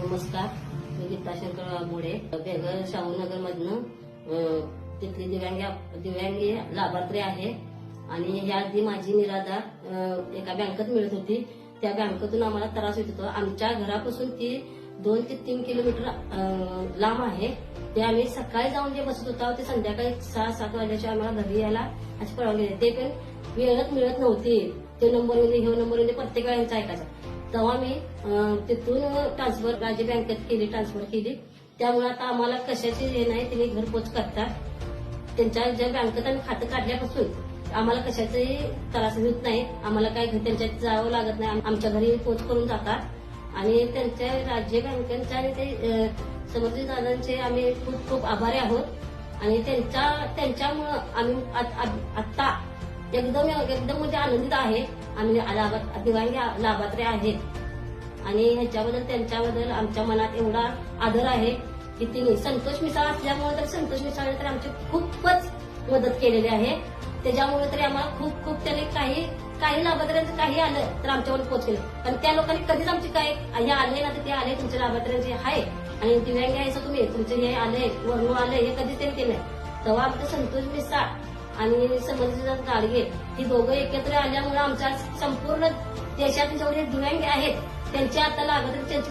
नमस्कार मी गीता शंकर मोडे बेघर शाहूनगर मधनं तिथली दिव्यांगी दिव्यांगी लाभार्थी आहे. आणि ह्या आधी माझी निराधार एका बँकेत मिळत होती. त्या बँकेतून आम्हाला त्रास होत होता. आमच्या घरापासून ती दोन ते तीन किलोमीटर लांब आहे. ते आम्ही सकाळी जाऊन जे बसत होता ते संध्याकाळी सहा सात वाजेच्या आम्हाला घरी यायला अशी परवानगी ते पण वेळच मिळत नव्हती. ते नंबर म्हणजे, घेऊन हे नंबर म्हणजे प्रत्येक वेळेचा ऐकायचा. तेव्हा मी तिथून ट्रान्सफर राज्य बँकेत केली ट्रान्सफर केली. त्यामुळे आता आम्हाला कशाची हे नाही तिने घरपोच करतात त्यांच्या ज्या बँकेत आम्ही खातं काढल्यापासून आम्हाला कशाचाही त्रास होत नाही. आम्हाला काही त्यांच्यात जावं लागत नाही. आमच्या घरी पोच करून जातात आणि त्यांच्या राज्य बँकेच्या आणि ते समर्जित दादांचे आम्ही खूप खूप आभारी आहोत. आणि त्यांच्या त्यांच्यामुळं आम्ही आत- आत्ता एकदम एकदम म्हणजे आनंदित आहे. आम्ही लाभा- दिवाळी लाभात्रे आहेत. आणि ह्याच्याबद्दल त्यांच्याबद्दल आमच्या मनात एवढा आदर आहे की तिने संतोष मिसाळ असल्यामुळे तर संतोष मिसाळ तर आमची खूपच मदत केलेली आहे. त्याच्यामुळे तरी आम्हाला खूप खूप त्याने काही काही लाभार्थ्यांचं काही आलं तर आमच्यावर पोहोचेल पण त्या लोकांनी कधीच आमची काय हे आले ना तर ते आले तुमच्या लाभार्थ्यांचे आहे. आणि दिव्यांग आहे तुम्ही तुमचे हे आले वर्ण आले हे कधीच त्यांनी केलं तेव्हा आमचं संतोष मिसाळ आणि समर्जित गाडगे ही दोघं एकत्र आल्यामुळे आमच्या संपूर्ण देशात जेवढे दुव्यांग आहेत त्यांच्या आता लागत त्यांची